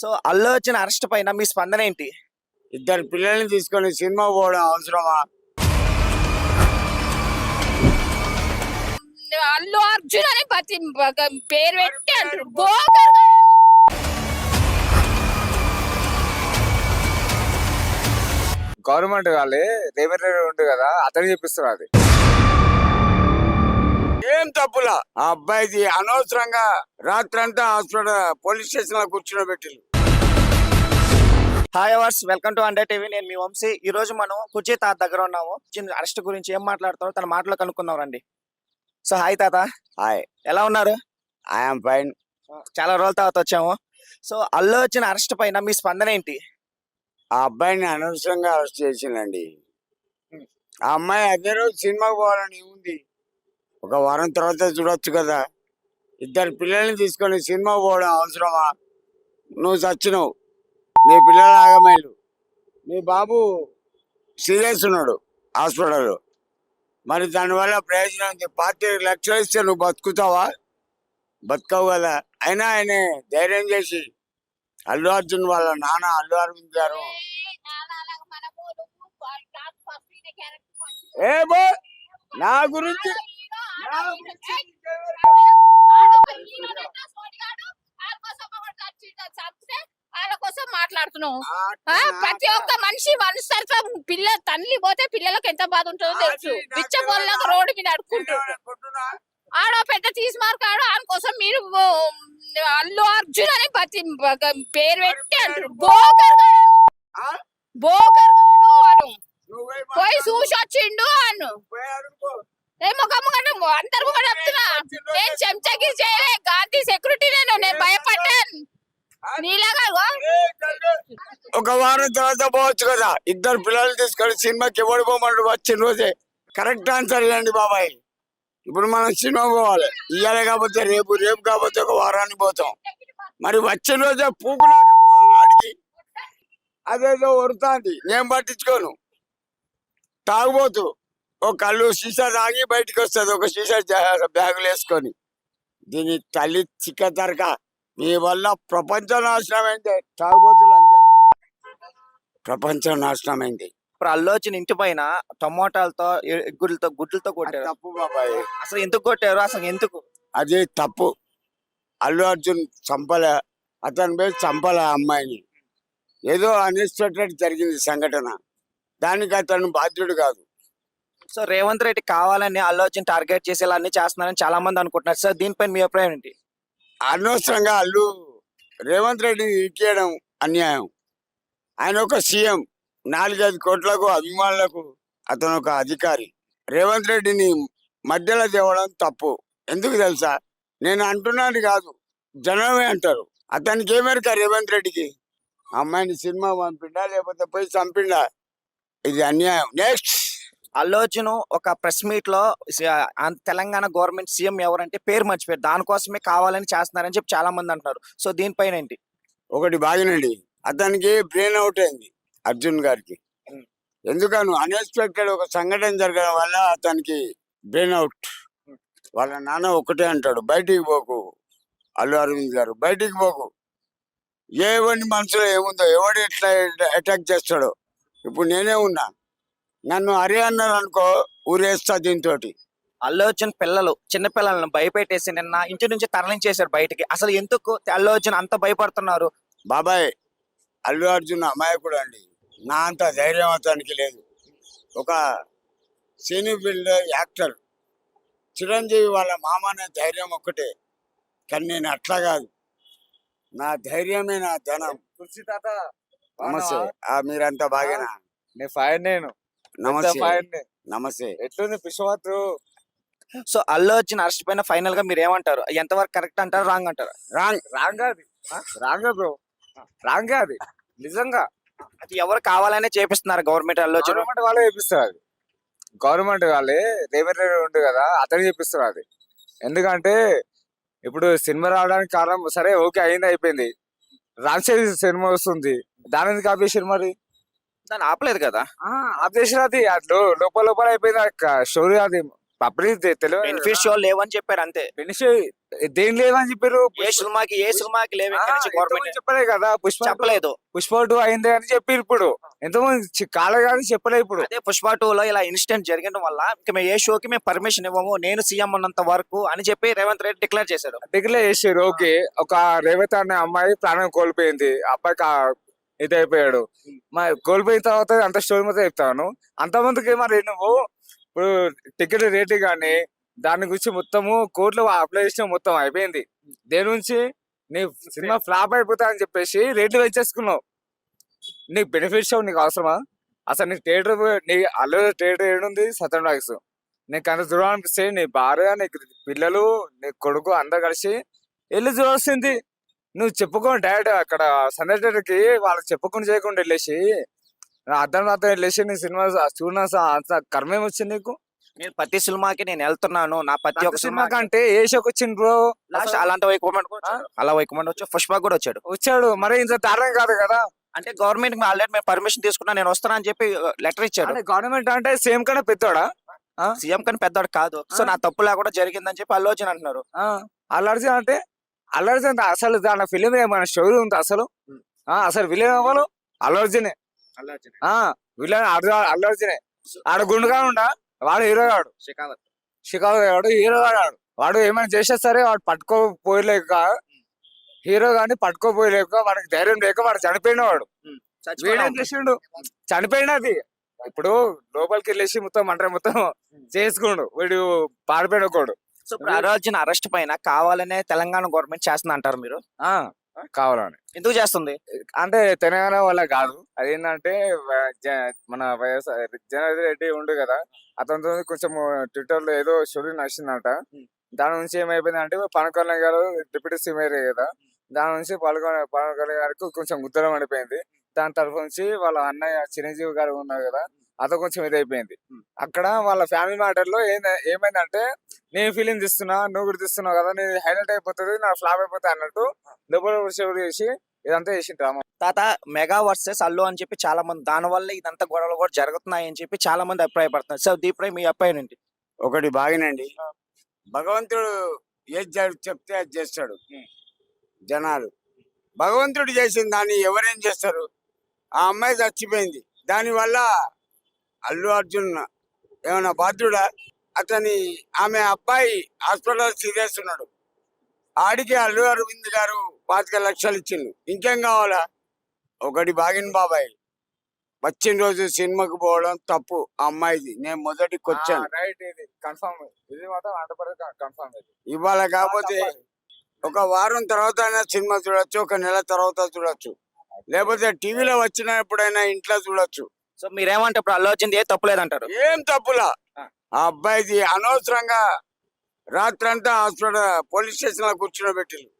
So Allu వచ్చిన arrest పైన మీ స్పందన ఏంటి? ఇద్దరు పిల్లల్ని తీసుకొని సినిమా పోవడం అవసరమా? అల్లు అర్జున్ అని ప్రతి పేరు పెట్టి అంటారు బోకర్. గవర్నమెంట్ వాళ్ళే రేవంత్ రెడ్డి ఉంటుంది కదా అతను చెప్పిస్తారు అది. ఏం తప్పులా? ఆ అబ్బాయిది అనవసరంగా రాత్రంతా హాస్పిటల్ పోలీస్ స్టేషన్లో కూర్చోబెట్టి hi hours welcome to under TV నేను మీ వంశీ. ఈ రోజు మనం కుర్చీ తాత దగ్గర ఉన్నాము. చిన్న అరెస్ట్ గురించి ఏం మాట్లాడతారో తన మాటలో కనుక్కుందాం రండి. సో హాయ్ తాత. హాయ్ ఎలా ఉన్నారు? ఐఎమ్ ఫైన్ చాలా రోజుల తర్వాత వచ్చాము. సో అల్లు వచ్చిన అరెస్ట్ పైన మీ స్పందన ఏంటి? ఆ అబ్బాయిని అనవసరంగా అరెస్ట్ చేసిందండి ఆ అమ్మాయి అదే రోజు సినిమాకి పోవాలని ఉంది. ఒక వారం తర్వాత చూడొచ్చు కదా. ఇద్దరు పిల్లల్ని తీసుకొని సినిమా పోవడం అవసరమా? నువ్వు చచ్చినావు నీ పిల్లలు ఆగమేలు. నీ బాబు సీరియస్ ఉన్నాడు హాస్పిటల్లో. మరి దానివల్ల ప్రయోజనం పార్టీ లక్షలు ఇస్తే నువ్వు బతుకుతావా? బతుకవు కదా. అయినా ఆయన ధైర్యం చేసి అల్లు అర్జున్ వాళ్ళ నాన్న అల్లు అరవింద్ గారు. ఏ ఏ బో నా గురించి మాట్లాడుతున్నావు ఆ, ప్రతి ఒక్క మనిషి మనస్తత్వం పిల్ల తల్లి పోతే పిల్లలకు ఎంత బాధ ఉంటుందో తెలుసు. బిచ్చ పొల్లకు రోడ్డు మీద అడుక్కుంటారు ఆడ పెద్ద తీసుమార్కాడు ఆయన కోసం మీరు అల్లు అర్జున్ అని ప్రతి పేరు పెట్టి అంటారు. బోకర్ గాడు వాడు పోయి చూసి వచ్చిండు అను ఏ ముఖం అందరు కూడా చెప్తున్నా నేను చెంచకి చేయలే గాంధీ సెక్యూరిటీ నేను నేను భయపడ్డాను నీలాగా ఇగో, ఒక వారం తర్వాత పోవచ్చు కదా. ఇద్దరు పిల్లలు తీసుకొని సినిమాకి ఎవడు పోమన్నాడు వచ్చిన రోజే. కరెక్ట్ ఆన్సర్ ఇవ్వండి బాబాయ్. ఇప్పుడు మనం సినిమా పోవాలి. ఇయ్యాలి కాకపోతే రేపు రేపు కాకపోతే ఒక వారానికి పోతాం. మరి వచ్చిన రోజే పూకునాక ఆడికి అదేదో వరుతాంది నేను పట్టించుకోను. తాగుబోతు. ఒక కళ్ళు సీసా తాగి బయటికి వస్తుంది. ఒక సీసా బ్యాగులు వేసుకొని. దీని తల్లి చిక్క తరక మీ వల్ల ప్రపంచం నాశనం అయితే తాగుబోతు ప్రపంచం నాశనం అయింది ఇప్పుడు అల్లు వచ్చిన ఇంటి పైన టమోటాలతో గుడ్లతో గుడ్లతో కొట్టారు. తప్పు బాబాయ్. అసలు ఎందుకు కొట్టారు? అసలు ఎందుకు? అది తప్పు. అల్లు అర్జున్ చంపలే అతని పేరు చంపలే అమ్మాయిని. ఏదో అన్ఎక్స్పెక్టెడ్ జరిగింది సంఘటన. దానికి అతను బాధ్యుడు కాదు. సో రేవంత్ రెడ్డి కావాలని అల్లు వచ్చిన టార్గెట్ చేసి ఇలా అన్ని చేస్తున్నారని చాలా మంది అనుకుంటున్నారు. సార్ దీనిపైన మీ అభిప్రాయం ఏంటి? అనవసరంగా అల్లు రేవంత్ రెడ్డిని ఇచ్చేయడం అన్యాయం. ఆయన ఒక సీఎం. నాలుగైదు కోట్లకు అభిమానులకు అతను ఒక అధికారి. రేవంత్ రెడ్డిని మధ్యలో తేవడం తప్పు. ఎందుకు తెలుసా? నేను అంటున్నాను కాదు. జనమే అంటారు అతనికి ఏమేరక రేవంత్ రెడ్డికి? అమ్మాయిని సినిమా పంపిండా లేకపోతే పోయి చంపిండా? ఇది అన్యాయం. నెక్స్ట్ అల్లు అర్జున్ ఒక ప్రెస్ మీట్లో తెలంగాణ గవర్నమెంట్ సీఎం ఎవరంటే పేరు మర్చిపోయారు. దానికోసమే కావాలని చేస్తున్నారని చెప్పి చాలా మంది అంటున్నారు. సో దీనిపైన ఏంటి? ఒకటి బాగినండి. అతనికి బ్రెయిన్ అవుట్ అయింది అర్జున్ గారికి. ఎందుకను అన్ఎక్స్పెక్టెడ్ ఒక సంఘటన జరగడం వల్ల అతనికి బ్రెయిన్ అవుట్ వాళ్ళ నాన్న ఒకటే అంటాడు బయటికి పోకు అల్లు అరవింద్ గారు బయటికి పోకు. ఏవని మనసులో ఏముందో ఎవడు ఎట్లా అటాక్ చేస్తాడో. ఇప్పుడు నేనే ఉన్నా. నన్ను అరే అన్నారు అనుకో ఊరేస్తా దీంతో అల్లు అర్జున్ పిల్లలు చిన్న పిల్లలను భయపెట్టేసి నిన్న ఇంటి నుంచి తరలించేశారు బయటికి. అసలు ఎందుకు అల్లు అర్జున్ అంత భయపడుతున్నారు? బాబాయ్ అల్లు అర్జున్ అమాయకుడు అండి. నా అంత ధైర్యం అతనికి లేదు. ఒక సినీ ఫీల్డ్ యాక్టర్. చిరంజీవి వాళ్ళ మామ అనే ధైర్యం ఒక్కటే. కానీ నేను అట్లా కాదు. నా ధైర్యమే నా ధనం. కుర్చీ తాత నమస్తే. ఆ మీరంతా బాగేనా? నేను ఫైన్ నేను. నమస్తే. ఫైన్ నమస్తే. ఎట్లుంది పిషవాతు సో అల్లు అర్జున్ అరెస్ట్ పైన ఫైనల్గా మీరు ఏమంటారు? ఎంతవరకు కరెక్ట్ అంటారు? రాంగ్ అంటారు? రాంగ్ రాంగ్ అది. Wrong bro. రాంగ్ అది. నిజంగా. అది ఎవరు కావాలనే చేపిస్తున్నారు గవర్నమెంట్ అర్జున్ గవర్నమెంట్ వాళ్ళే చేపిస్తారు అది. గవర్నమెంట్ వాళ్ళే రేవంత్ రెడ్డి ఉంటుంది కదా అతను చేపిస్తారు అది. ఎందుకంటే ఇప్పుడు సినిమా రావడానికి కారణం సరే ఓకే అయింది అయిపోయింది. రాన్సేది సినిమా వస్తుంది. దాని ఎందుకు ఆపేసారు మరి? దాన్ని ఆపలేదు కదా. ఆపేసారు అది. అట్లు లోపల లోపల అయిపోయింది స్టోరీ అది. పబ్లిక్ తెలియదు బెనిఫిట్ షో లేవని చెప్పారు అంతే. బెనిఫిట్ దేని లేవని చెప్పారు? ఏ సినిమాకి ఏ సినిమాకి లేవు గవర్నమెంట్ చెప్పలే కదా పుష్ప చెప్పలేదు. పుష్ప టూ అయింది అని చెప్పి ఇప్పుడు. ఎంతమంది కానీ చెప్పలే ఇప్పుడు. అదే పుష్ప టూ లో ఇలా ఇన్సిడెంట్ జరగడం వల్ల ఇంకా మేము ఏ షోకి మేము పర్మిషన్ ఇవ్వము నేను సీఎం ఉన్నంత వరకు అని చెప్పి రేవంత్ రెడ్డి డిక్లేర్ చేశారు. డిగ్లే చేసారు ఓకే. ఒక రేవత అనే అమ్మాయి ప్రాణం కోల్పోయింది. అబ్బాయి అయిపోయాడు మరి కోల్పోయిన తర్వాత అంత స్టోరీ మొత్తం చెప్తాను. అంతమందికి మరి నువ్వు ఇప్పుడు టికెట్ రేటు కానీ దాని గురించి మొత్తము కోర్టులో అప్లై చేసిన మొత్తం అయిపోయింది. దేని నుంచి నీ సినిమా ఫ్లాప్ అయిపోతా అని చెప్పేసి రేట్లు పెంచేసుకున్నావు నీకు బెనిఫిట్ షో నీకు అవసరమా? అసలు నీకు థియేటర్ నీ అల్లు థియేటర్ ఏడుంది? సత్యం డాక్స్ నీకు అంత దూరం అనిపిస్తే నీ భార్య నీ పిల్లలు నీ కొడుకు అందరు కలిసి వెళ్ళి చూడాల్సింది. నువ్వు చెప్పుకో డైరెక్ట్ అక్కడ సండే వాళ్ళకి చెప్పుకొని చేయకుండా వెళ్ళేసి అర్థం అర్థం వెళ్ళేసి నీ సినిమా చూడ అంత కర్మేం వచ్చింది నీకు? నేను ప్రతి సినిమాకి నేను వెళ్తున్నాను. నా ప్రతి ఒక్క సినిమా కంటే ఏ షోకి వచ్చింది బ్రో? లాస్ట్ అలాంటి వైకుమెంట్ అలా వైకుమెంట్ వచ్చి పుష్ప కూడా వచ్చాడు. వచ్చాడు. మరి ఇంత దారుణం కాదు కదా? అంటే గవర్నమెంట్ ఆల్రెడీ మేము పర్మిషన్ తీసుకున్నా నేను వస్తాను అని చెప్పి లెటర్ ఇచ్చాడు. గవర్నమెంట్ అంటే సేమ్ కన్నా పెద్దోడా? సీఎం కానీ పెద్దవాడు కాదు. సో నా తప్పు లేకుండా జరిగిందని చెప్పి అల్లు అర్జున్ అంటున్నారు. ఆ, అల్లర్జున్ అంటే అల్లర్జున్ అంటే అసలు దాని ఫిలిం ఏమైనా స్టోరీ ఉంది అసలు? అసలు విలన్ ఎవరు? ఆ విలన్ అల్లర్జునే ఆడ గుండుగా ఉండా? వాడు హీరో గాడు షెకావత్ షికాగో వాడు హీరో గాడు వాడు ఏమైనా చేసినా సరే వాడు పట్టుకోపోయలేక హీరో గాని పట్టుకోపోయలేక వాడికి ధైర్యం లేక వాడు చనిపోయిన వాడు వీడేం. చేసిండు? చనిపోయినది. ఇప్పుడు లోపలికి వెళ్ళేసి మొత్తం అంటే మొత్తం చేసుకుండు. వీడు పారిపోయిన ఒకడు సో ఇప్పుడు అల్లు అర్జున్ అరెస్ట్ పైన కావాలనే తెలంగాణ గవర్నమెంట్ చేస్తుంది అంటారు మీరు? ఆ. కావాలని. ఎందుకు చేస్తుంది? అంటే తెలంగాణ వల్ల కాదు. అదేంటంటే మన వైఎస్ఆర్ జనార్దన్ రెడ్డి ఉండు కదా అతనితో కొంచెం ట్విట్టర్లో ఏదో స్టోరీ నచ్చిందంట. దాని నుంచి ఏమైపోయింది అంటే పవన్ కళ్యాణ్ గారు డిప్యూటీ సీఎం కదా దాని నుంచి పవన్ పవన్ కళ్యాణ్ గారికి కొంచెం ఉత్తరం పడిపోయింది దాని తరఫు నుంచి వాళ్ళ అన్నయ్య చిరంజీవి గారు ఉన్నారు కదా అతను కొంచెం ఇదైపోయింది. అక్కడ వాళ్ళ ఫ్యామిలీ మ్యాటర్లో ఏంద- ఏమైందంటే నేను ఫీలింగ్ తీస్తున్నా నువ్వు కూడా తీస్తున్నావు కదా నేను హైలైట్ అయిపోతుంది నా ఫ్లాప్ అయిపోతుంది అన్నట్టు షోర్ చేసి ఇదంతా చేసి డ్రామా తాత మెగా వర్సెస్ అల్లు అని చెప్పి చాలా మంది దాని వల్ల ఇదంతా గొడవలు కూడా జరుగుతున్నాయి అని చెప్పి చాలా మంది అభిప్రాయపడుతున్నారు. సో దీపై మీ అభిప్రాయం ఏంటి? ఒకటి బాగినండి. భగవంతుడు ఏది చెప్తే అది చేస్తాడు. జనాలు. భగవంతుడు చేసిన దాన్ని ఎవరేం చేస్తారు? ఆ అమ్మాయి చచ్చిపోయింది. దానివల్ల అల్లు అర్జున్ ఏమైనా బాధ్యుడా? అతని ఆమె అబ్బాయి హాస్పిటల్ సీరియస్ ఉన్నాడు. ఆడికి అల్లు అరవింద్ గారు పాతిక లక్షలు ఇచ్చిండు. ఇంకేం కావాలా? ఒకటి బాగిన బాబాయ్. వచ్చిన రోజు సినిమాకి పోవడం తప్పు. ఆ అమ్మాయిది. నేను మొదటికి వచ్చాను రైట్ ఇది కన్ఫర్మ్. ఇది మాత్రం హండ్రెడ్ కన్ఫర్మ్ ఇది. ఇవాళ కాకపోతే ఒక వారం తర్వాత అయినా సినిమా చూడొచ్చు ఒక నెల తర్వాత చూడొచ్చు. లేకపోతే టీవీలో వచ్చినప్పుడైనా ఇంట్లో చూడొచ్చు. సో మీరేమంటే ఇప్పుడు అల్లు అర్జున్ ఏ తప్పు లేదంటారు? ఏం తప్పులా? ఆ. అబ్బాయిది అనవసరంగా రాత్రంతా హాస్పిటల్ పోలీస్ స్టేషన్లో కూర్చోబెట్టిండు